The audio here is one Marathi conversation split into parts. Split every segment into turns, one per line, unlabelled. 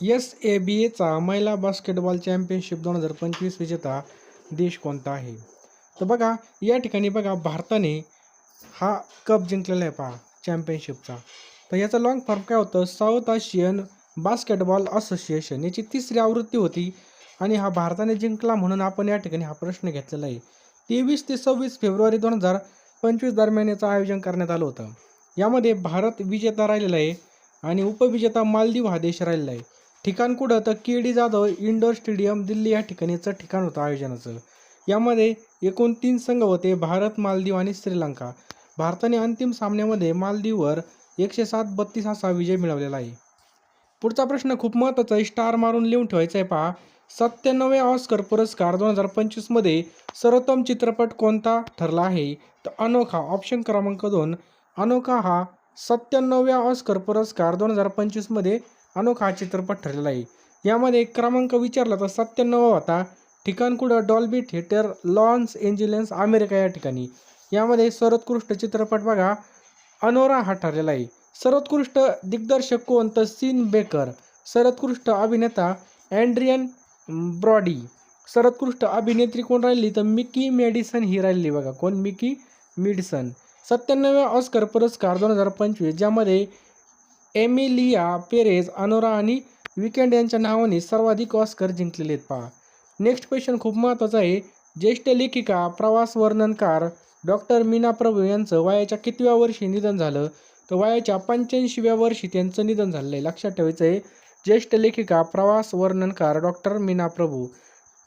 एस ए बी एचा महिला बास्केटबॉल चॅम्पियनशिप दोन हजार पंचवीस विजेता देश कोणता आहे? तर बघा या ठिकाणी बघा भारताने हा कप जिंकलेला आहे पहा चॅम्पियनशिपचा तर याचा लॉंग फॉर्म काय होतं? साऊथ आशियन बास्केटबॉल असोसिएशन याची तिसरी आवृत्ती होती आणि हा भारताने जिंकला म्हणून आपण या ठिकाणी हा प्रश्न घेतलेला आहे. तेवीस ते सव्वीस फेब्रुवारी दोन हजार पंचवीस दरम्यान याचं आयोजन करण्यात आलं होतं. यामध्ये भारत विजेता राहिलेला आहे आणि उपविजेता मालदीव हा देश राहिलेला आहे. ठिकाण कुठं? तर K D Jadhav indoor stadium Delhi या ठिकाणीचं ठिकाण होतं आयोजनाचं. यामध्ये एकूण तीन संघ होते भारत मालदीव आणि श्रीलंका. भारताने अंतिम सामन्यामध्ये मालदीववर एकशे सात बत्तीस असा विजय मिळवलेला आहे. पुढचा प्रश्न खूप महत्त्वाचा आहे. स्टार मारून लिहून ठेवायचा आहे पहा. सत्त्याण्णव्या ऑस्कर पुरस्कार दोन हजार पंचवीसमध्ये सर्वोत्तम चित्रपट कोणता ठरला आहे? तर अनोखा ऑप्शन क्रमांक दोन. अनोखा हा सत्त्याण्णव्या ऑस्कर पुरस्कार दोन हजार पंचवीसमध्ये अनोखा हा चित्रपट ठरलेला आहे. यामध्ये क्रमांक विचारला तर सत्त्याण्णव होता. ठिकाण कुठं? Dolby theatre Los Angeles America या ठिकाणी. यामध्ये सर्वोत्कृष्ट चित्रपट बघा. अनोरा हा ठरलेला आहे. सर्वोत्कृष्ट दिग्दर्शक कोण? तर सीन बेकर. सर्वोत्कृष्ट अभिनेता अँड्रियन ब्रॉडी. सर्वोत्कृष्ट अभिनेत्री कोण राहिली? तर मिकी मेडिसन ही राहिली बघा. कोण? मिकी मिडसन. सत्त्याण्णव्या ऑस्कर पुरस्कार दोन हजार पंचवीस ज्यामध्ये एमिलिया पेरेज अनोरा आणि विकेंड यांच्या नावाने सर्वाधिक ऑस्कर जिंकलेले आहेत. पहा. नेक्स्ट क्वेश्चन खूप महत्त्वाचा आहे. ज्येष्ठ लेखिका प्रवास वर्णनकार डॉक्टर मीना प्रभू यांचं वयाच्या कितव्या वर्षी निधन झालं? तर वयाच्या पंच्याऐंशीव्या वर्षी त्यांचं निधन झालेलं आहे. लक्षात ठेवायचं आहे. ज्येष्ठ लेखिका प्रवास वर्णनकार डॉक्टर मीना प्रभू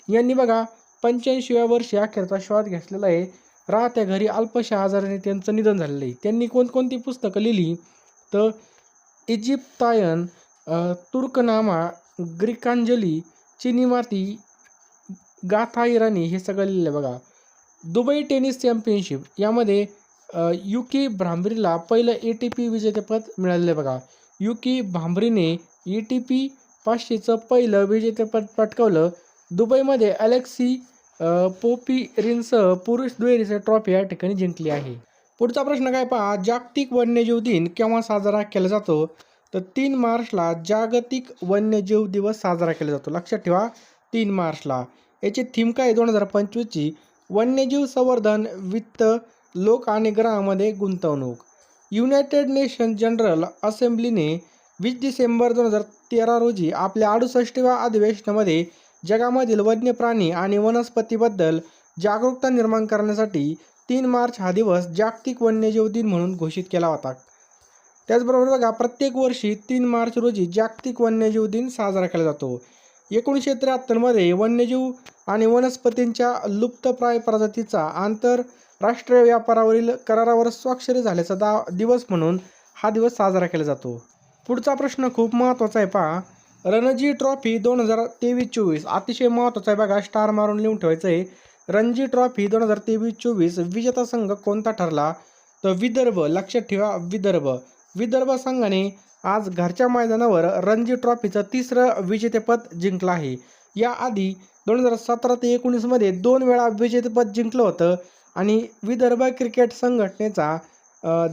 यांनी बघा पंच्याऐंशीव्या वर्षी अखेरचा श्वास घेतलेला आहे. राहत्या घरी अल्पशा आजाराने त्यांचं निधन झालेलं आहे. त्यांनी कोणकोणती पुस्तकं लिहिली? तर इजिप्तायन तुर्कनामा ग्रीकांजली चिनी माती गाथा इराणी हे सगळं लिहिलं आहे बघा. दुबई टेनिस चॅम्पियनशिप यामध्ये अ, युकी भांबरीला पहिलं ए टी पी विजेतेपद मिळालेलं आहे बघा. युकी भांबरीने ए टी पी पाचशेचं पहिलं विजेतेपद पटकावलं. दुबईमध्ये अलेक्सी पोपी रिनसह पुरुष दुहेरीचं ट्रॉफी या ठिकाणी जिंकली आहे. पुढचा प्रश्न काय पहा? जागतिक वन्यजीव दिन केव्हा साजरा केला जातो? तर तीन मार्चला जागतिक वन्यजीव दिवस साजरा केला जातो. लक्षात ठेवा तीन मार्चला. याची थीम काय दोन हजार पंचवीसची. वन्यजीव संवर्धन वित्त लोक आणि ग्रहामध्ये गुंतवणूक. युनायटेड नेशन जनरल असेंब्लीने वीस डिसेंबर दोन हजार तेरा रोजी आपल्या अडुसष्टव्या अधिवेशनामध्ये जगामधील वन्य प्राणी आणि वनस्पतीबद्दल जागरूकता निर्माण करण्यासाठी तीन मार्च हा दिवस जागतिक वन्यजीव दिन म्हणून घोषित केला होता. त्याचबरोबर बघा प्रत्येक वर्षी तीन मार्च रोजी जागतिक वन्यजीव दिन साजरा केला जातो. एकोणीसशे त्र्याहत्तरमध्ये वन्यजीव आणि वनस्पतींच्या लुप्तप्राय प्रजातीचा आंतरराष्ट्रीय व्यापारावरील करारावर स्वाक्षरी झाल्याचा दा दिवस म्हणून हा दिवस साजरा केला जातो. पुढचा प्रश्न खूप महत्त्वाचा आहे पहा. रणजी ट्रॉफी दोन हजार तेवीस चोवीस अतिशय महत्त्वाचा आहे बघा स्टार मारून लिहून ठेवायचं आहे रणजी ट्रॉफी दोन हजार तेवीस चोवीस विजेता संघ कोणता ठरला? तर विदर्भ लक्षात ठेवा विदर्भ. विदर्भ संघाने आज घरच्या मैदानावर रणजी ट्रॉफीचं तिसरं विजेतेपद जिंकलं आहे. याआधी दोन हजार सतरा ते एकोणीसमध्ये दोन वेळा विजेतेपद जिंकलं होतं आणि विदर्भ क्रिकेट संघटनेचा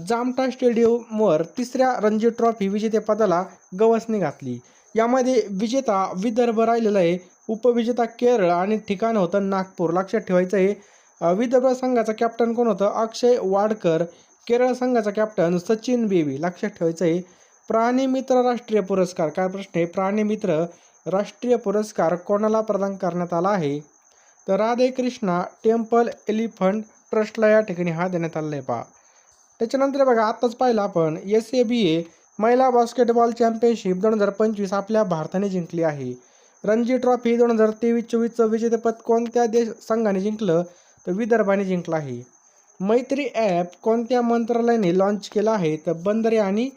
जामटा स्टेडियमवर तिसऱ्या रणजी ट्रॉफी विजेतेपदाला गवसणी घातली. यामध्ये विजेता विदर्भ राहिलेला आहे. उपविजेता केरळ आणि ठिकाण होतं नागपूर. लक्षात ठेवायचं आहे विदर्भ संघाचा कॅप्टन कोण होतं? अक्षय वाडकर. केरळ संघाचा कॅप्टन सचिन बेबी. लक्षात ठेवायचं आहे प्राणी मित्र राष्ट्रीय पुरस्कार. काय प्रश्न आहे? प्राणी मित्र राष्ट्रीय पुरस्कार कोणाला प्रदान करण्यात आला आहे? तर राधे कृष्णा टेम्पल एलिफंट ट्रस्टला या ठिकाणी हा देण्यात आलेला आहे पहा. त्याच्यानंतर बघा आत्ताच पाहिलं आपण एस ए बी ए महिला बास्केटबॉल चॅम्पियनशिप दोन हजार पंचवीस आपल्या भारताने जिंकली आहे. रणजी ट्रॉफी दोन हजार तेवीस चोवीसचं विजेतेपद कोणत्या देश संघाने जिंकलं? तर विदर्भाने जिंकलं आहे. मैत्री ॲप कोणत्या मंत्रालयाने लॉन्च केलं आहे? तर बंदरे आणि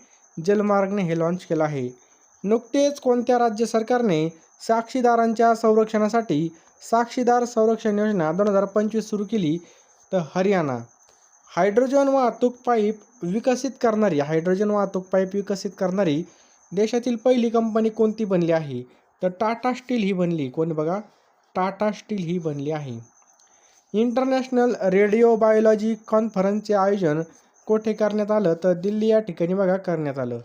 जलमार्गने हे लॉन्च केलं आहे. नुकतेच कोणत्या राज्य सरकारने साक्षीदारांच्या संरक्षणासाठी साक्षीदार संरक्षण योजना दोन हजार पंचवीस सुरू केली? तर हरियाणा. हायड्रोजन वाहतूक पाईप विकसित करणारी हायड्रोजन वाहतूक पाईप विकसित करणारी देशातील पहिली कंपनी कोणती बनली आहे? तर टाटा स्टील ही बनली. कोण बघा? टाटा स्टील ही बनली आहे. इंटरनॅशनल रेडिओ बायोलॉजी कॉन्फरन्सचे आयोजन कोठे करण्यात आलं? तर दिल्ली या ठिकाणी बघा करण्यात आलं.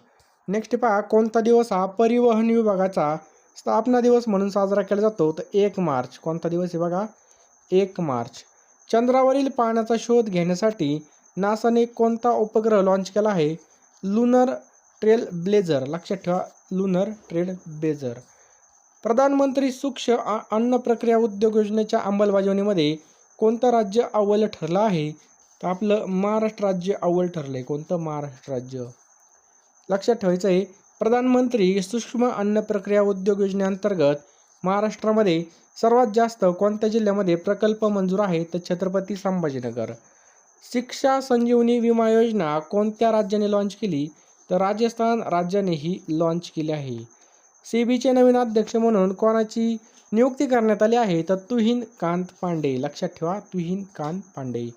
नेक्स्ट पहा कोणता दिवस हा परिवहन विभागाचा स्थापना दिवस म्हणून साजरा केला जातो? तर एक मार्च. कोणता दिवस आहे बघा? एक मार्च. चंद्रावरील पाण्याचा शोध घेण्यासाठी नासाने कोणता उपग्रह लॉन्च केला आहे? लुनर ट्रेल ब्लेझर लक्षात ठेवा लुनर ट्रेल ब्लेझर प्रधानमंत्री सूक्ष्म आ- अन्न प्रक्रिया उद्योग योजनेच्या अंमलबजावणीमध्ये कोणतं राज्य अव्वल ठरलं आहे? तर आपलं महाराष्ट्र राज्य अव्वल ठरलं आहे कोणतं महाराष्ट्र राज्य? लक्षात ठेवायचं आहे प्रधानमंत्री सूक्ष्म अन्न प्रक्रिया उद्योग योजनेअंतर्गत महाराष्ट्रामध्ये सर्वात जास्त कोणत्या जिल्ह्यामध्ये प्रकल्प मंजूर आहे? तर छत्रपती संभाजीनगर. शिक्षा संजीवनी विमा योजना कोणत्या राज्याने लॉन्च केली? तर राजस्थान राज्याने ही लॉन्च केली आहे. सी बीचे नवीन अध्यक्ष म्हणून कोणाची नियुक्ती करण्यात आली आहे? तर तुहिन कांत पांडे. लक्षात ठेवा तुहीन कांत पांडे.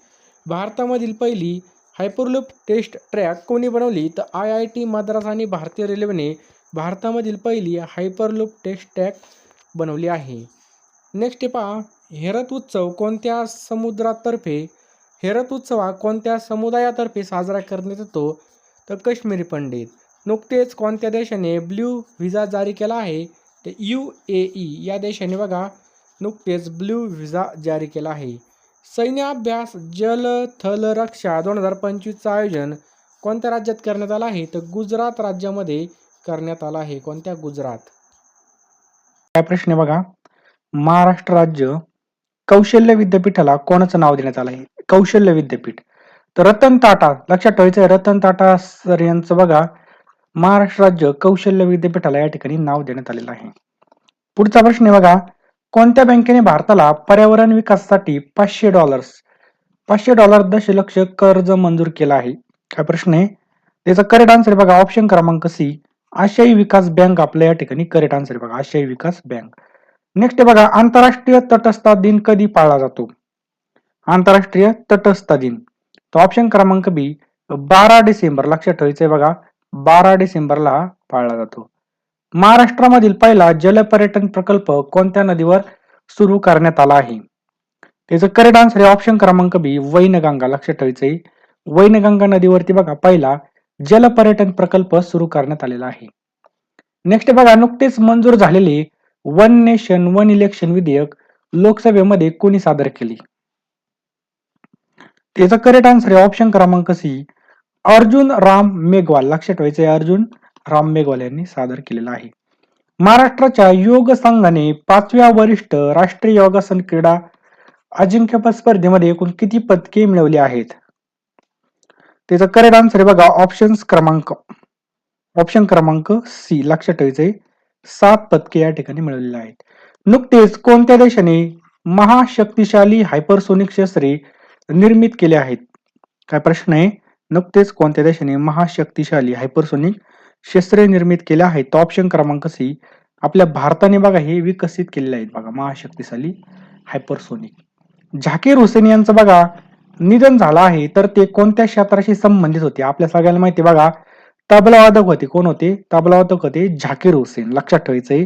भारतामधील पहिली हायपरलूप टेस्ट ट्रॅक कोणी बनवली? तर आय आय टी मद्रास आणि भारतीय रेल्वेने भारतामधील पहिली हायपरलूप टेस्ट ट्रॅक बनवली आहे. नेक्स्ट पहा हेरत उत्सव कोणत्या समुद्रातर्फे हेरत उत्सव कोणत्या समुदायातर्फे साजरा करण्यात येतो? तर काश्मीरी पंडित. नुकतेच कोणत्या देशाने ब्ल्यू व्हिजा जारी केला आहे? तर यू ए ई या देशाने बघा नुकतेच ब्ल्यू व्हिजा जारी केला आहे. सैन्य अभ्यास जल थल रक्षा दोन हजार पंचवीसचं आयोजन कोणत्या राज्यात करण्यात आलं आहे? तर गुजरात राज्यामध्ये करण्यात आलं आहे. कोणत्या गुजरात? काय प्रश्न बघा. महाराष्ट्र राज्य कौशल्य विद्यापीठाला कोणाचं नाव देण्यात आलं आहे? कौशल्य विद्यापीठ. तर रतन टाटा लक्षात ठेवायचं आहे रतन टाटा सर यांचं बघा महाराष्ट्र राज्य कौशल्य विद्यापीठाला या ठिकाणी नाव देण्यात आलेलं आहे. पुढचा प्रश्न आहे बघा कोणत्या बँकेने भारताला पर्यावरण विकासासाठी पाचशे डॉलर्स पाचशे डॉलर दशलक्ष कर्ज मंजूर केला आहे? काय प्रश्न आहे. त्याचा करेक्ट आन्सर बघा ऑप्शन क्रमांक सी आशियाई विकास बँक आपल्या या ठिकाणी करेक्ट आन्सर बघा आशियाई विकास बँक. नेक्स्ट बघा आंतरराष्ट्रीय तटस्थता दिन कधी पाळला जातो? आंतरराष्ट्रीय तटस्थता दिन. तो ऑप्शन क्रमांक बी बारा डिसेंबर लक्षात ठेवायचंय बघा. बारा डिसेंबरला पाळला जातो. महाराष्ट्रामधील पहिला जलपर्यटन प्रकल्प कोणत्या नदीवर सुरू करण्यात आला आहे? त्याचं करेक्ट आन्सर आहे ऑप्शन क्रमांक बी वैनगंगा. लक्षात ठेवायचंय. वैनगंगा नदीवरती बघा पहिला जलपर्यटन प्रकल्प सुरू करण्यात आलेला आहे. नेक्स्ट बघा नुकतेच मंजूर झालेले वन नेशन वन इलेक्शन विधेयक लोकसभेमध्ये कोणी सादर केले? त्याचा करेक्ट आन्सर आहे ऑप्शन क्रमांक सी अर्जुन राम मेघवाल लक्षात ठेवायचे अर्जुन राम मेघवाल यांनी सादर केलेला आहे. महाराष्ट्राच्या योग संघाने पाचव्या वरिष्ठ राष्ट्रीय योगासन क्रीडा अजिंक्यपद स्पर्धेमध्ये एकूण किती पदके मिळवली आहेत? त्याचा करेक्ट आन्सर आहे बघा ऑप्शन क्रमांक ऑप्शन क्रमांक सी लक्षात ठेवायचंय. सात पदके या ठिकाणी मिळवलेली आहेत. नुकतेच कोणत्या देशाने महाशक्तिशाली हायपरसोनिक शस्त्रे निर्मित केले आहेत? काय प्रश्न आहे? नुकतेच कोणत्या देशाने महाशक्तिशाली हायपरसोनिक शस्त्रे निर्मित केले आहेत? तो ऑप्शन क्रमांक सी आपल्या भारताने बघा हे विकसित केलेले आहेत बघा महाशक्तिशाली हायपरसोनिक झाकीर हुसेन यांचं बघा निधन झालं आहे तर ते कोणत्या क्षेत्राशी संबंधित होते? आपल्या सगळ्यांना माहिती बघा तबलावादक होते. कोण होते? तबलावादक होते झाकीर हुसेन. लक्षात ठेवायचंय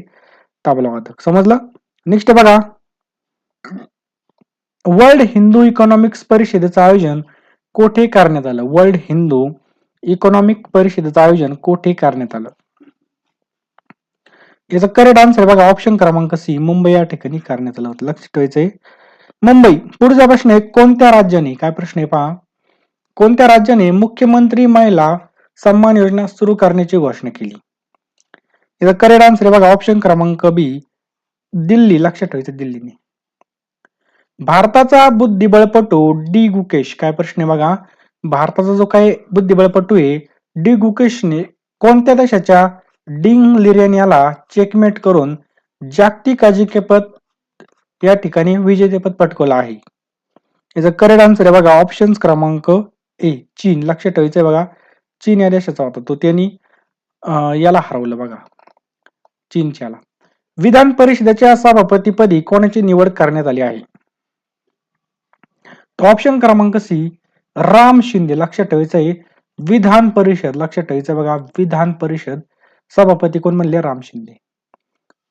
तबलावादक समजलं? नेक्स्ट बघा वर्ल्ड हिंदू इकॉनॉमिक्स परिषदेचं आयोजन कोठे करण्यात आलं? वर्ल्ड हिंदू इकॉनॉमिक परिषदेचं आयोजन कोठे करण्यात आलं? याचा करेक्ट आन्सर बघा ऑप्शन क्रमांक सी मुंबई या ठिकाणी करण्यात आलं होतं. लक्ष ठेवायचंय मुंबई पुढचा प्रश्न आहे कोणत्या राज्याने? काय प्रश्न आहे पहा. कोणत्या राज्याने मुख्यमंत्री महिला सन्मान योजना सुरू करण्याची घोषणा केली? याचा करेक्ट आन्सर आहे बघा ऑप्शन क्रमांक बी दिल्ली. लक्षात ठेवायचं दिल्लीने. भारताचा बुद्धिबळपटू डी गुकेश. काय प्रश्न आहे बघा. भारताचा जो काही बुद्धिबळपटू आहे डी गुकेशने कोणत्या देशाच्या डिंग लिरेन याला चेकमेट करून जागतिक अजिंक्यपद या ठिकाणी विजेतेपद पटकवलं आहे? याचा करेक्ट आन्सर आहे बघा. ऑप्शन क्रमांक ए चीन. लक्षात ठेवायचं आहे बघा. चीन या देशाचा होता. तो त्यांनी याला हरवलं बघा. चीनच्याला विधान परिषदेच्या सभापतीपदी कोणाची निवड करण्यात आली आहे? ऑप्शन क्रमांक सी राम शिंदे लक्षात ठेवायचं आहे. विधान परिषद लक्षात ठेवायचं बघा. विधान परिषद सभापती कोण म्हणले? राम शिंदे.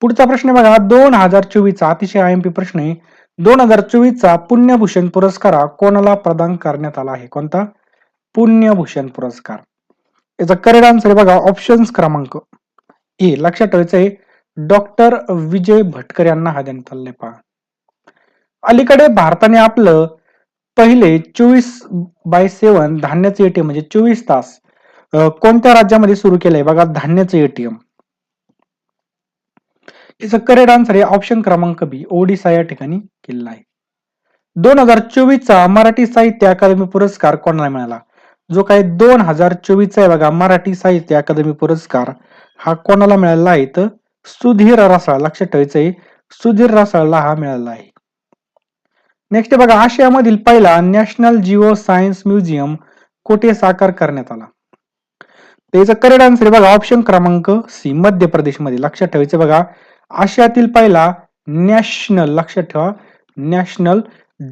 पुढचा प्रश्न बघा. दोन हजार चोवीसचा अतिशय आय एम पी प्रश्न आहे. दोन हजार चोवीसचा पुण्यभूषण पुरस्कार कोणाला प्रदान करण्यात आला आहे? कोणता? पुण्यभूषण पुरस्कार. याचा करेक्ट आन्सर आहे बघा. ऑप्शन्स क्रमांक ए लक्षात ठेवायचं आहे. डॉक्टर विजय भटकर यांना हा देण्यात आलेला पहा. अलीकडे भारताने आपलं पहिले चोवीस बाय सेवन धान्याचं एटीएम म्हणजे चोवीस तास कोणत्या राज्यामध्ये सुरू केलंय बघा धान्याचं एटीएम याचं करेक्ट आन्सर आहे ऑप्शन क्रमांक बी ओडिसा या ठिकाणी केलेला आहे. दोन हजार चोवीसचा मराठी साहित्य अकादमी पुरस्कार कोणाला मिळाला? जो काय दोन हजार चोवीसचा आहे बघा मराठी साहित्य अकादमी पुरस्कार हा कोणाला मिळाला आहे? तर सुधीर रसाळ लक्षात ठेवायचं आहे सुधीर रसाळला हा मिळाला आहे. नेक्स्ट बघा आशियामधील पहिला नॅशनल जिओ सायन्स म्युझियम कोठे साकार करण्यात आला? त्याचा करेक्ट आन्सर बघा ऑप्शन क्रमांक सी मध्य प्रदेशमध्ये. लक्षात ठेवायचं बघा आशियातील पहिला नॅशनल लक्षात ठेवा नॅशनल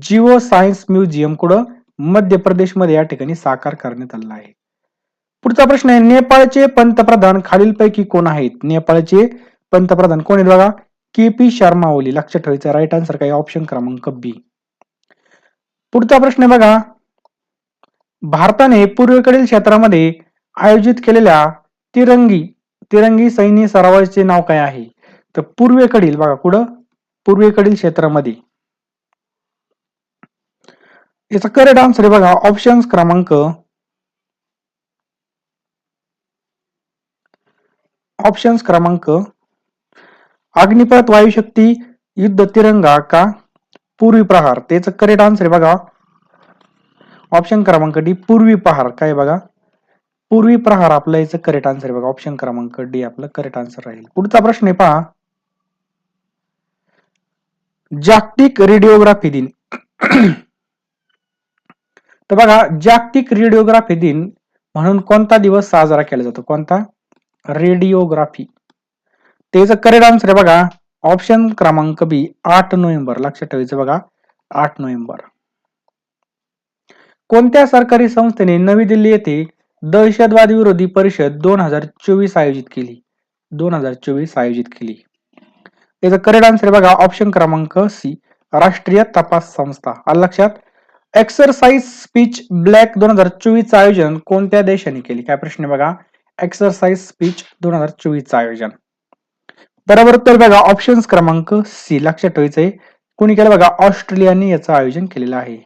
जिओ सायन्स म्युझियम कुठं? मध्य प्रदेशमध्ये या ठिकाणी साकार करण्यात आलेला आहे. पुढचा प्रश्न आहे नेपाळचे पंतप्रधान खालीलपैकी कोण आहेत? नेपाळचे पंतप्रधान कोण आहेत बघा? के पी शर्मा ओली लक्षात ठेवायचं राईट आन्सर काय? ऑप्शन क्रमांक बी पुढचा प्रश्न बघा. भारताने पूर्वेकडील क्षेत्रामध्ये आयोजित केलेल्या तिरंगी तिरंगी सैन्य सरावाचे नाव काय आहे? तर पूर्वेकडील बघा कुठं पूर्वेकडील क्षेत्रामध्ये. याचा करेक्ट आन्सर आहे बघा ऑप्शन क्रमांक. ऑप्शन्स क्रमांक. अग्निपथ वायुशक्ती युद्ध तिरंगा का? पूर्वी प्रहार त्याचं करेक्ट आन्सर आहे बघा. ऑप्शन क्रमांक डी पूर्वी प्रहार काय बघा? पूर्वी प्रहार आपलं याचं करेक्ट आन्सर आहे बघा. ऑप्शन क्रमांक डी आपलं करेक्ट आन्सर राहील. पुढचा प्रश्न आहे पहा. जागतिक रेडिओग्राफी दिन. तर बघा जागतिक रेडिओग्राफी दिन म्हणून कोणता दिवस साजरा केला जातो? कोणता? रेडिओग्राफी त्याचं करेक्ट आन्सर आहे बघा. ऑप्शन क्रमांक बी आठ नोव्हेंबर. लक्षात ठेवायचं बघा आठ नोव्हेंबर. कोणत्या सरकारी संस्थेने नवी दिल्ली येथे दहशतवाद विरोधी परिषद दोन हजार चोवीस आयोजित केली? दोन हजार चोवीस आयोजित केली. याचा करेक्ट आन्सर बघा ऑप्शन क्रमांक सी राष्ट्रीय तपास संस्था. आलं लक्षात? एक्सरसाइज स्पीच ब्लॅक दोन हजार चोवीसचं आयोजन कोणत्या देशाने केली? काय प्रश्न बघा? एक्सरसाइज स्पीच दोन हजार चोवीसचं आयोजन. बरोबर तर बघा ऑप्शन क्रमांक सी लक्षात ठेवायचंय. कोणी केलं बघा ऑस्ट्रेलियाने याचं आयोजन केलेलं आहे.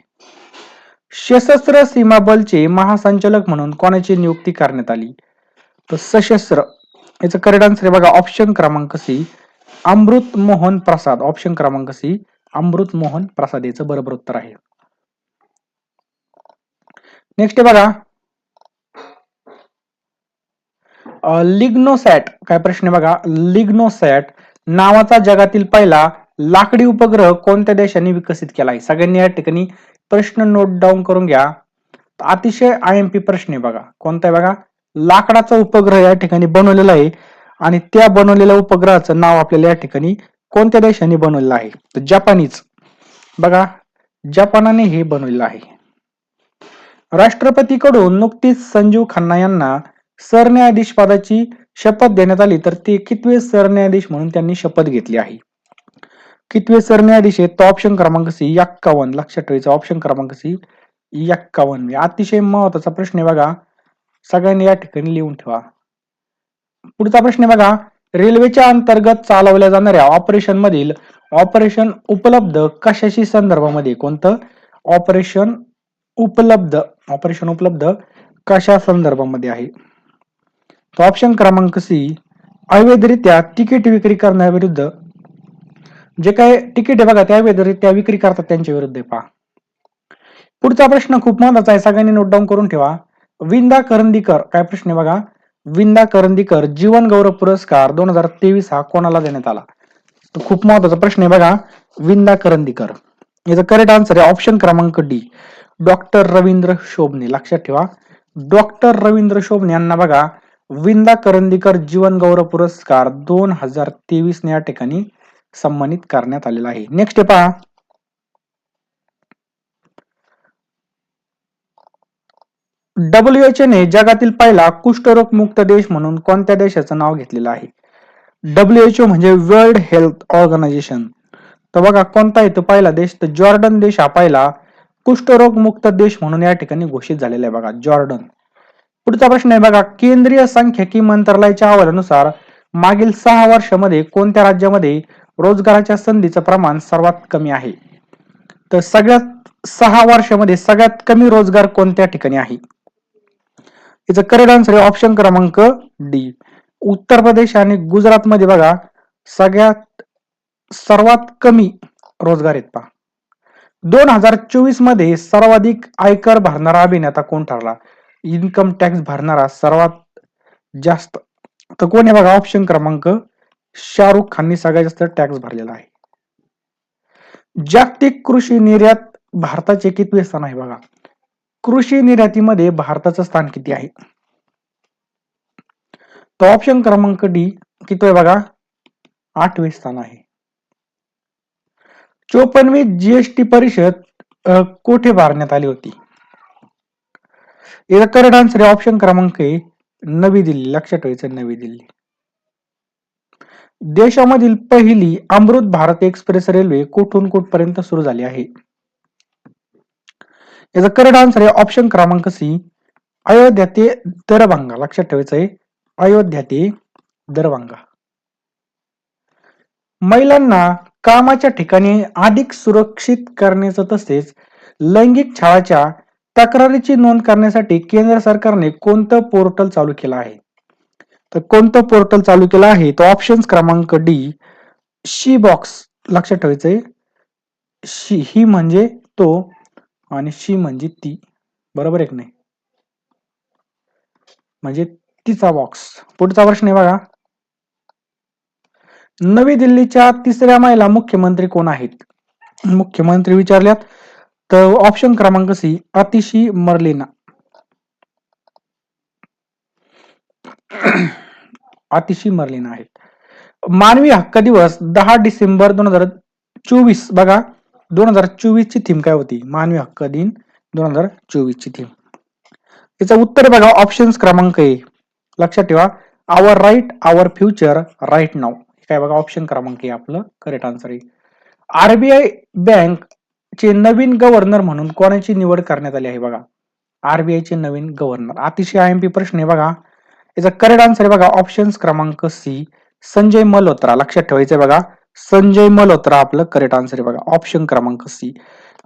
सशस्त्र सीमा बलचे महासंचालक म्हणून कोणाची नियुक्ती करण्यात आली? तर सशस्त्र याचं करेक्ट आन्सर आहे बघा ऑप्शन क्रमांक सी अमृत मोहन प्रसाद ऑप्शन क्रमांक सी अमृत मोहन प्रसाद याचं बरोबर उत्तर आहे. नेक्स्ट बघा लिग्नोसॅट काय प्रश्न आहे बघा लिग्नोसॅट नावाचा जगातील पहिला लाकडी उपग्रह कोणत्या देशाने विकसित केला आहे सगळ्यांनी या ठिकाणी प्रश्न नोट डाऊन करून घ्या. अतिशय आय एम पी प्रश्न आहे बघा. कोणता आहे बघा? लाकडाचा उपग्रह या ठिकाणी बनवलेला आहे आणि त्या बनवलेल्या उपग्रहाचं नाव आपल्याला या ठिकाणी कोणत्या देशाने बनवलेलं आहे? तर जपानीच बघा जपानाने हे बनवलेलं आहे. राष्ट्रपतीकडून नुकतीच संजीव खन्ना यांना सरन्यायाधीश पदाची शपथ देण्यात आली तर ते कितवे सरन्यायाधीश म्हणून त्यांनी शपथ घेतली आहे? कितवे सरन्यायाधीश आहे तो ऑप्शन क्रमांक सी एक्कावन्न. लक्षात ठेवायचा ऑप्शन क्रमांक सी एक्कावन्न. म्हणजे अतिशय महत्त्वाचा प्रश्न आहे बघा. सगळ्यांनी या ठिकाणी लिहून ठेवा. पुढचा प्रश्न आहे बघा. रेल्वेच्या अंतर्गत चालवल्या जाणाऱ्या ऑपरेशन मधील ऑपरेशन उपलब्ध कशाशी संदर्भामध्ये? कोणतं? ऑपरेशन उपलब्ध ऑपरेशन उपलब्ध कशा संदर्भामध्ये आहे? ऑप्शन क्रमांक सी अवैधरित्या तिकीट विक्री करण्याविरुद्ध. जे काय तिकीट आहे बघा त्या अवैधरित्या विक्री करतात त्यांच्या विरुद्ध पहा. पुढचा प्रश्न खूप महत्त्वाचा आहे सगळ्यांनी नोट डाऊन करून ठेवा. विंदा करंदीकर काय प्रश्न आहे बघा? विंदा करंदीकर जीवन गौरव पुरस्कार दोन हजार तेवीस हा कोणाला देण्यात आला? तो खूप महत्त्वाचा प्रश्न आहे बघा. विंदा करंदीकर. याचा करेक्ट आन्सर आहे ऑप्शन क्रमांक डी डॉक्टर रवींद्र शोभने. लक्षात ठेवा. डॉक्टर रवींद्र शोभने यांना बघा विंदा करंदीकर जीवन गौरव पुरस्कार दोन हजार तेवीस या ठिकाणी सन्मानित करण्यात आलेला आहे. नेक्स्ट पहा. डब्ल्यूएचओ ने जगातील पहिला कुष्ठरोग मुक्त देश म्हणून कोणत्या देशाचं नाव घेतलेलं आहे? डब्ल्यूएचओ म्हणजे वर्ल्ड हेल्थ ऑर्गनायझेशन तर बघा कोणता आहे तो पहिला देश? तर जॉर्डन देश हा पहिला कुष्ठरोग मुक्त देश म्हणून या ठिकाणी घोषित झालेला आहे बघा जॉर्डन. पुढचा प्रश्न आहे बघा केंद्रीय सांख्यिकी मंत्रालयाच्या अहवालानुसार मागील सहा वर्षामध्ये कोणत्या राज्यामध्ये रोजगाराच्या संधीचं प्रमाण सर्वात कमी आहे? तर सगळ्यात सहा वर्षामध्ये सगळ्यात कमी रोजगार कोणत्या ठिकाणी आहे? याचं करेक्ट आन्सर आहे ऑप्शन क्रमांक डी उत्तर प्रदेश आणि गुजरात मध्ये बघा सगळ्यात सर्वात कमी रोजगार आहेत पहा. दोन हजार चोवीसमध्ये सर्वाधिक आयकर भरणारा अभिनेता कोण ठरला? इन्कम टॅक्स भरणारा सर्वात जास्त. तर कोण आहे बघा ऑप्शन क्रमांक? शाहरुख खानने सगळ्यात जास्त टॅक्स भरलेला आहे. जागतिक कृषी निर्यात भारताचे कितवे स्थान आहे बघा. कृषी निर्यातीमध्ये भारताचं स्थान किती आहे? तर ऑप्शन क्रमांक डी किती बघा? आठवे स्थान आहे. चोपन्नवी जीएसटी परिषद कोठे भरण्यात आली होती? याचा करेक्ट आन्सर आहे ऑप्शन क्रमांक आहे नवी दिल्ली. लक्षात ठेवायचं नवी दिल्ली. देशामधील पहिली अमृत भारत एक्सप्रेस रेल्वे कुठून कुठपर्यंत सुरू झाली आहे? याचा करेक्ट आन्सर आहे ऑप्शन क्रमांक सी अयोध्या ते दरभंगा. लक्षात ठेवायचं आहे अयोध्या ते दरभंगा. महिलांना कामाच्या ठिकाणी अधिक सुरक्षित करण्याचं तसेच लैंगिक छळाच्या तक्रारीची नोंद करण्यासाठी केंद्र सरकारने कोणतं पोर्टल चालू केलं आहे? तर कोणतं पोर्टल चालू केलं आहे? तो ऑप्शन क्रमांक डी शी बॉक्स लक्षात ठेवायचंय. शी ही म्हणजे तो आणि शी म्हणजे ती. बरोबर एक नाही? म्हणजे तिचा बॉक्स पुढचा प्रश्न आहे बघा. नवी दिल्लीच्या तिसऱ्या महिला मुख्यमंत्री कोण आहेत? मुख्यमंत्री विचारल्यात. तर ऑप्शन क्रमांक सी अतिशी मर्लिना. अतिशी मर्लिना आहेत मानवी हक्क दिवस दहा डिसेंबर दोन हजार चोवीस. बघा दोन हजार चोवीस ची थीम काय होती? मानवी हक्क दिन दोन हजार चोवीस ची थीम याचं उत्तर बघा ऑप्शन क्रमांक ए. लक्षात ठेवा our right our future right नाव काय बघा ऑप्शन क्रमांक ए आपलं. करेक्ट आन्सर आहे आरबीआय बँक चे नवीन गव्हर्नर म्हणून कोणाची निवड करण्यात आली आहे बघा? आरबीआयचे नवीन गव्हर्नर अतिशय आय एम पी प्रश्न आहे बघा. याचा करेक्ट आन्सर आहे बघा ऑप्शन क्रमांक सी संजय मल्होत्रा. लक्षात ठेवायचं बघा. संजय मल्होत्रा आपलं करेक्ट आन्सर आहे बघा. ऑप्शन क्रमांक सी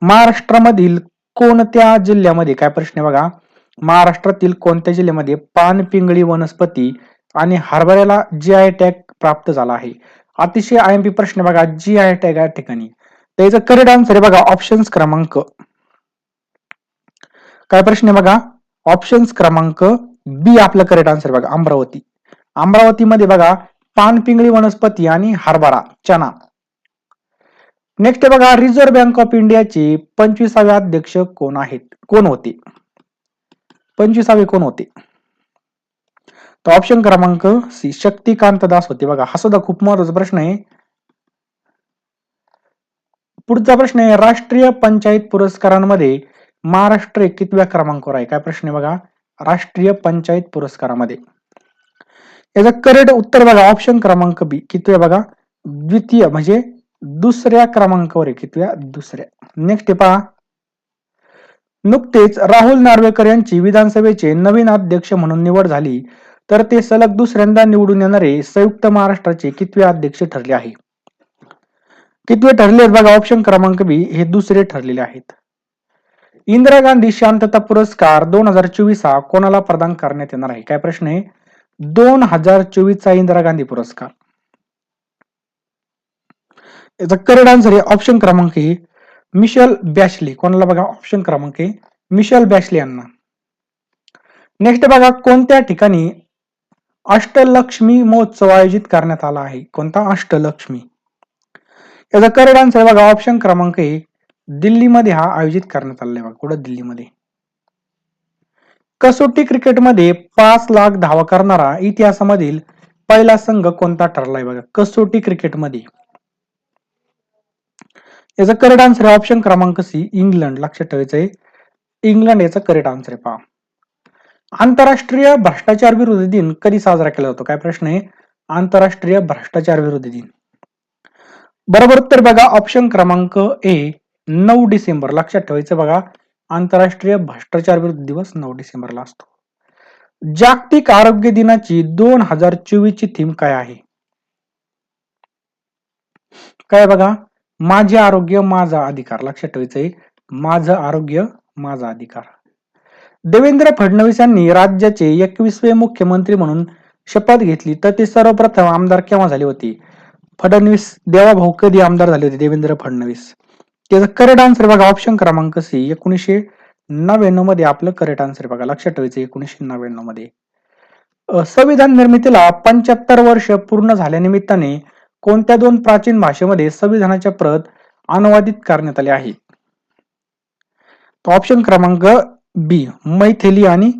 महाराष्ट्रामधील कोणत्या जिल्ह्यामध्ये काय प्रश्न आहे बघा? महाराष्ट्रातील कोणत्या जिल्ह्यामध्ये पानपिंगळी वनस्पती आणि हरभऱ्याला जी आय टॅग प्राप्त झाला आहे? अतिशय आय एम पी प्रश्न बघा. जी आय टॅग या ठिकाणी. तर याचं करेक्ट आन्सर आहे बघा ऑप्शन्स क्रमांक. काय प्रश्न आहे बघा? ऑप्शन्स क्रमांक बी आपलं करेक्ट आन्सर बघा अमरावती. अमरावतीमध्ये बघा पानपिंगळी वनस्पती आणि हरभरा चना. नेक्स्ट बघा रिझर्व्ह बँक ऑफ इंडियाचे पंचवीसावे अध्यक्ष कोण आहेत? कोण होते? पंचवीसावे कोण होते? तर ऑप्शन क्रमांक सी शक्तिकांत दास होते बघा. हा सुद्धा खूप महत्त्वाचा प्रश्न आहे. पुढचा प्रश्न आहे राष्ट्रीय पंचायत पुरस्कारांमध्ये महाराष्ट्र कितव्या क्रमांकावर आहे. काय प्रश्न आहे बघा? राष्ट्रीय पंचायत पुरस्कारामध्ये. याचं करेक्ट उत्तर बघा ऑप्शन क्रमांक बी कितव्या बघा? द्वितीय म्हणजे दुसऱ्या क्रमांकावर आहे. कितव्या? दुसऱ्या. नेक्स्ट पहा. नुकतेच राहुल नार्वेकर यांची विधानसभेचे नवीन अध्यक्ष म्हणून निवड झाली. तर ते सलग दुसऱ्यांदा निवडून येणारे संयुक्त महाराष्ट्राचे कितवे अध्यक्ष ठरले आहे? कितवे ठरले बघा ऑप्शन क्रमांक बी हे दुसरे ठरलेले आहेत. इंदिरा गांधी शांतता पुरस्कार दोन हजार चोवीस हा कोणाला प्रदान करण्यात येणार आहे? काय प्रश्न आहे? दोन हजार चोवीस चा इंदिरा गांधी पुरस्कार. याचा करेक्ट आन्सर आहे ऑप्शन क्रमांक ए मिशेल बॅशली. कोणाला बघा ऑप्शन क्रमांक ए मिशेल बॅशली यांना. नेक्स्ट बघा कोणत्या ठिकाणी अष्टलक्ष्मी महोत्सव आयोजित करण्यात आला आहे? कोणता? अष्टलक्ष्मी. याचा करेक्ट आन्सर बघा ऑप्शन क्रमांक एक. दिल्लीमध्ये हा आयोजित करण्यात आलेला बघा कुठं? दिल्लीमध्ये. कसोटी क्रिकेटमध्ये पाच लाख धावा करणारा इतिहासामधील पहिला संघ कोणता ठरलाय बघा? कसोटी क्रिकेटमध्ये. याचा करेक्ट आन्सर आहे ऑप्शन क्रमांक सी इंग्लंड. लक्षात ठेवायचं आहे. इंग्लंड याचा करेक्ट आन्सर आहे पहा. आंतरराष्ट्रीय भ्रष्टाचार विरोधी दिन कधी साजरा केला जातो? काय प्रश्न आहे? आंतरराष्ट्रीय भ्रष्टाचार विरोधी दिन. बरोबर उत्तर बघा ऑप्शन क्रमांक ए नऊ डिसेंबर. लक्षात ठेवायचं बघा आंतरराष्ट्रीय भ्रष्टाचार विरोध दिवस नऊ डिसेंबरला असतो. जागतिक आरोग्य दिनाची दोन हजार चोवीस ची थीम काय आहे? काय बघा माझे आरोग्य माझा अधिकार. लक्षात ठेवायचंय माझं आरोग्य माझा अधिकार. देवेंद्र फडणवीस यांनी राज्याचे एकवीसवे मुख्यमंत्री म्हणून शपथ घेतली तर ते सर्वप्रथम आमदार केव्हा झाले होते? फडणवीस देवाभाऊ कधी आमदार झाले होते? देवेंद्र फडणवीस. त्याचं करेक्ट आन्सर बघा ऑप्शन क्रमांक सी एकोणीसशे नव्याण्णवमध्ये आपलं करेक्ट आन्सर बघा. लक्षात ठेवायचं एकोणीसशे नव्याण्णवमध्ये. संविधान निर्मितीला पंच्याहत्तर वर्ष पूर्ण झाल्यानिमित्ताने कोणत्या दोन प्राचीन भाषेमध्ये संविधानाच्या प्रत अनुवादित करण्यात आले आहेत ऑप्शन क्रमांक बी मैथिली आणि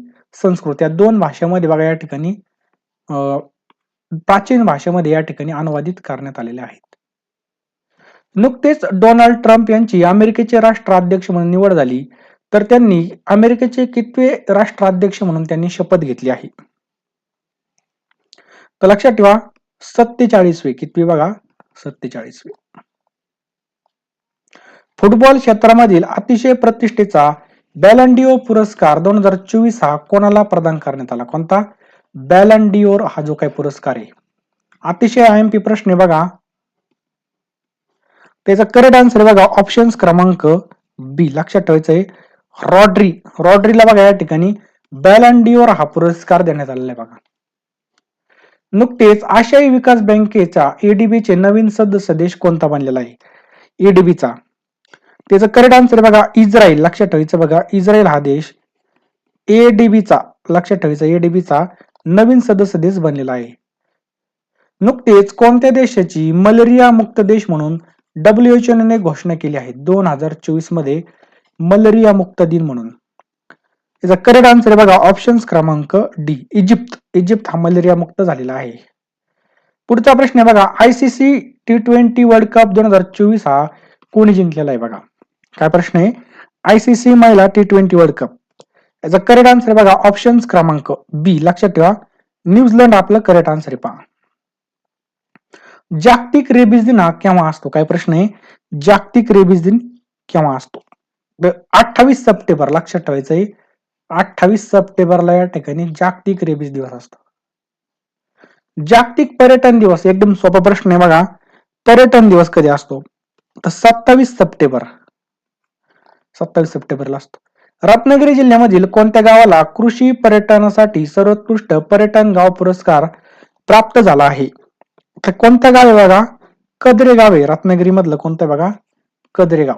संस्कृत. या दोन भाषेमध्ये बघा या ठिकाणी प्राचीन भाषेमध्ये या ठिकाणी अनुवादित करण्यात आलेले आहेत. नुकतेच डोनाल्ड ट्रम्प यांची अमेरिकेचे राष्ट्राध्यक्ष म्हणून निवड झाली तर त्यांनी अमेरिकेचे कितवे राष्ट्राध्यक्ष म्हणून त्यांनी शपथ घेतली आहे. तर लक्षात ठेवा सत्तेचाळीसवे कितवी बघा सत्तेचाळीसवे. फुटबॉल क्षेत्रामधील अतिशय प्रतिष्ठेचा बॅलंडिओ पुरस्कार दोन हजार चोवीस हा कोणाला प्रदान करण्यात आला? कोणता? बॅलँडिओर हा जो काही पुरस्कार आहे. अतिशय आय एम पी प्रश्न आहे बघा. त्याचा करेक्ट आन्सर बघा ऑप्शन क्रमांक बी लक्षात ठेवायचंय. रॉड्री रॉड्रीला बघा या ठिकाणी बॅलँडिओर हा पुरस्कार देण्यात आलेला आहे बघा. नुकतेच आशियाई विकास बँकेचा एडीबी चे नवीन सदस्य देश कोणता बनलेला आहे? एडीबीचा त्याचं करेक्ट आन्सर बघा इस्रायल. लक्षात ठेवायचं बघा इस्रायल हा देश एडीबीचा लक्षात ठेवायचा एडीबीचा नवीन सदस्य देश बनलेला आहे. नुकतेच कोणत्या देशाची मलेरिया मुक्त देश म्हणून डब्ल्यूएचओ ने घोषणा केली आहे दोन हजार चोवीसमध्ये मलेरिया मुक्त दिन म्हणून. याचा करेक्ट आन्सर बघा ऑप्शन क्रमांक डी इजिप्त. इजिप्त हा मलेरिया मुक्त झालेला आहे. पुढचा प्रश्न आहे बघा ICC T twenty world cup दोन हजार चोवीस हा कोणी जिंकलेला आहे बघा. काय प्रश्न आहे? आयसीसी महिला टी ट्वेंटी वर्ल्ड कप याचा करेक्ट आन्सर बघा ऑप्शन क्रमांक बी लक्षात ठेवा. न्यूझीलंड आपलं करेक्ट आन्सर आहे पहा. जागतिक रेबीज दिन हा केव्हा असतो? काय प्रश्न आहे. जागतिक रेबीज दिन केव्हा असतो? अठ्ठावीस सप्टेंबर लक्षात ठेवायचं आहे. अठ्ठावीस सप्टेंबरला या ठिकाणी जागतिक रेबीज दिवस असतो. जागतिक पर्यटन दिवस एकदम सोपा प्रश्न आहे बघा. पर्यटन दिवस कधी असतो? तर सत्तावीस सप्टेंबर. सत्तावीस सप्टेंबरला असतो. रत्नागिरी जिल्ह्यामधील कोणत्या गावाला कृषी पर्यटनासाठी सर्वोत्कृष्ट पर्यटन गाव पुरस्कार प्राप्त झाला आहे? तर कोणतं गाव आहे बघा? कदरे गाव आहे. रत्नागिरी मधलं कोणतं बघा? कदरे गाव